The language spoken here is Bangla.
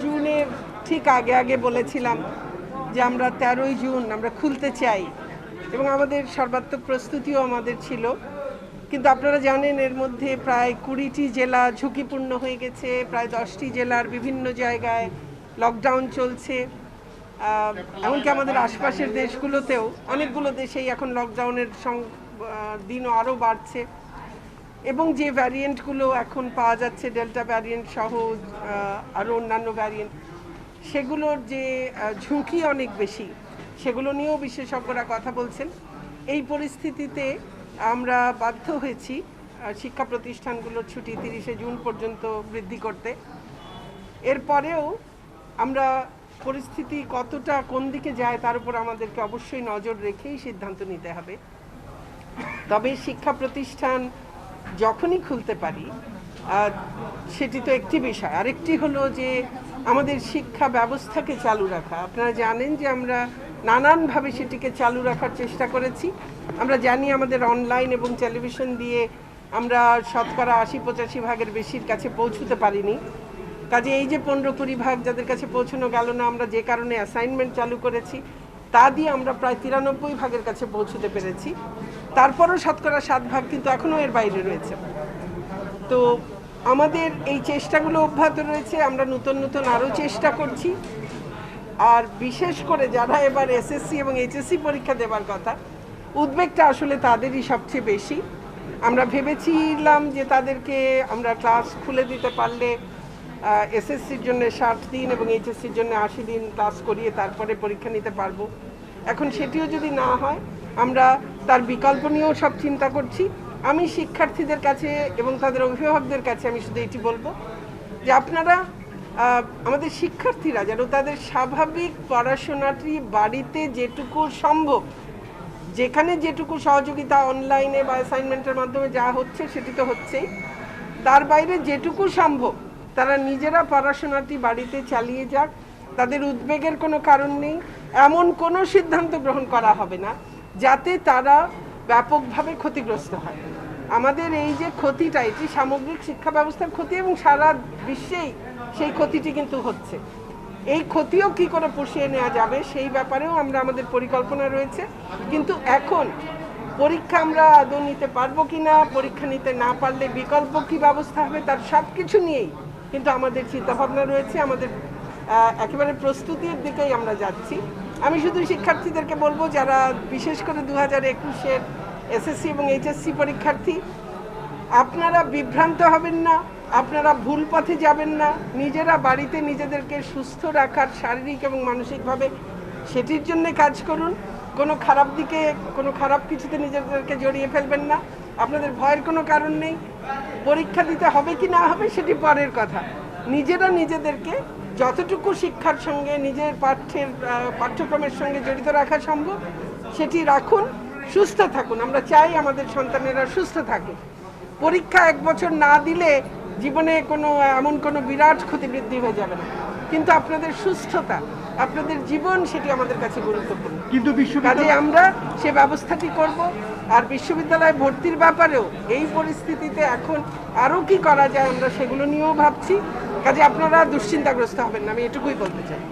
জুনের ঠিক আগে আগে বলেছিলাম যে আমরা তেরোই জুন আমরা খুলতে চাই। এবং আমাদের সর্বাত্মক প্রস্তুতিও আমাদের ছিল। কিন্তু আপনারা জানেন এর মধ্যে প্রায় কুড়িটি জেলা ঝুঁকিপূর্ণ হয়ে গেছে, প্রায় দশটি জেলার বিভিন্ন জায়গায় লকডাউন চলছে। এমনকি আমাদের আশপাশের দেশগুলোতেও অনেকগুলো দেশেই এখন লকডাউনের দিনও আরও বাড়ছে। এবং যে ভ্যারিয়েন্টগুলো এখন পাওয়া যাচ্ছে ডেল্টা ভ্যারিয়েন্ট সহ আরও অন্যান্য ভ্যারিয়েন্ট সেগুলোর যে ঝুঁকি অনেক বেশি, সেগুলো নিয়েও বিশেষজ্ঞরা কথা বলছেন। এই পরিস্থিতিতে আমরা বাধ্য হয়েছি শিক্ষা প্রতিষ্ঠানগুলোর ছুটি তিরিশে জুন পর্যন্ত বৃদ্ধি করতে। এরপরেও আমরা পরিস্থিতি কতটা কোন দিকে যায় তার উপর আমাদেরকে অবশ্যই নজর রেখেই সিদ্ধান্ত নিতে হবে। তবে শিক্ষা প্রতিষ্ঠান যখনই খুলতে পারি সেটি তো একটি বিষয়। আরেকটি হলো যে আমাদের শিক্ষা ব্যবস্থাকে চালু রাখা। আপনারা জানেন যে আমরা নানানভাবে সেটিকে চালু রাখার চেষ্টা করেছি। আমরা জানি আমাদের অনলাইন এবং টেলিভিশন দিয়ে আমরা শতকরা আশি পঁচাশি ভাগের বেশির কাছে পৌঁছতে পারিনি। কাজে এই যে পনেরো কুড়ি ভাগ যাদের কাছে পৌঁছানো গেল না, আমরা যে কারণে অ্যাসাইনমেন্ট চালু করেছি, তা দিয়ে আমরা প্রায় তিরানব্বই ভাগের কাছে পৌঁছতে পেরেছি। তারপরও শতকরা সাত ভাগ কিন্তু এখনও এর বাইরে রয়েছে। তো আমাদের এই চেষ্টাগুলো অব্যাহত রয়েছে, আমরা নতুন নতুন আরও চেষ্টা করছি। আর বিশেষ করে যারা এবার এসএসসি এবং এইচএসসি পরীক্ষা দেবার কথা, উদ্বেগটা আসলে তাদেরই সবচেয়ে বেশি। আমরা ভেবেছিলাম যে তাদেরকে আমরা ক্লাস খুলে দিতে পারলে এসএসসির জন্য ষাট দিন এবং এইচএসসির জন্য আশি দিন ক্লাস করিয়ে তারপরে পরীক্ষা নিতে পারব। এখন সেটিও যদি না হয় আমরা তার বিকল্প নিয়েও সব চিন্তা করছি। আমি শিক্ষার্থীদের কাছে এবং তাদের অভিভাবকদের কাছে আমি শুধু এটি বলব যে আপনারা আমাদের শিক্ষার্থীরা যেন তাদের স্বাভাবিক পড়াশোনাটি বাড়িতে যেটুকু সম্ভব, যেখানে যেটুকু সহযোগিতা অনলাইনে বা অ্যাসাইনমেন্টের মাধ্যমে যা হচ্ছে সেটি তো হচ্ছেই, তার বাইরে যেটুকু সম্ভব তারা নিজেরা পড়াশোনাটি বাড়িতে চালিয়ে যাক, তাদের উদ্বেগের কোনো কারণ নেই, এমন কোনো সিদ্ধান্ত গ্রহণ করা হবে না। যাতে তারা ব্যাপকভাবে ক্ষতিগ্রস্ত হয়। আমাদের এই যে ক্ষতিটা, এটি সামগ্রিক শিক্ষা ব্যবস্থার ক্ষতি এবং সারা বিশ্বেই সেই ক্ষতিটি কিন্তু হচ্ছে। এই ক্ষতিও কি করে পুষিয়ে নেওয়া যাবে সেই ব্যাপারেও আমরা আমাদের পরিকল্পনা রয়েছে। কিন্তু এখন পরীক্ষা আমরা আদৌ নিতে পারব কি না পরীক্ষা নিতে না পারলে বিকল্প কি ব্যবস্থা হবে, তার সব কিছু নিয়েই কিন্তু আমাদের চিন্তাভাবনা রয়েছে। আমাদের একেবারে প্রস্তুতির দিকেই আমরা যাচ্ছি। আমি শুধু শিক্ষার্থীদেরকে বলব, যারা বিশেষ করে দু হাজার একুশের এসএসসি এবং এইচএসসি পরীক্ষার্থী, আপনারা বিভ্রান্ত হবেন না, আপনারা ভুল পথে যাবেন না, নিজেরা বাড়িতে নিজেদেরকে সুস্থ রাখার শারীরিক এবং মানসিকভাবে সেটির জন্য কাজ করুন। কোনো খারাপ দিকে, কোনো খারাপ কিছুতে নিজেদেরকে জড়িয়ে ফেলবেন না। আপনাদের ভয়ের কোনো কারণ নেই। পরীক্ষা দিতে হবে কি না হবে সেটি পরের কথা। নিজেরা নিজেদেরকে যতটুকু শিক্ষার সঙ্গে নিজের পাঠ্যের পাঠ্যক্রমের সঙ্গে জড়িত রাখা সম্ভব সেটি রাখুন সুস্থ থাকুন। আমরা চাই আমাদের সন্তানেরা সুস্থ থাকুক। পরীক্ষা এক বছর না দিলে জীবনে কোনো এমন কোনো বিরাট ক্ষতিবৃদ্ধি হয়ে যাবে না। কিন্তু আপনাদের সুস্থতা আপনাদের জীবন সেটি আমাদের কাছে গুরুত্বপূর্ণ। কিন্তু কাজে বিশ্ববিদ্যালয় আমরা সে ব্যবস্থাটি করব আর বিশ্ববিদ্যালয়ে ভর্তির ব্যাপারেও এই পরিস্থিতিতে এখন আরও কি করা যায় আমরা সেগুলো নিয়েও ভাবছি। কাজে আপনারা দুশ্চিন্তাগ্রস্ত হবেন না আমি এটুকুই বলতে চাই।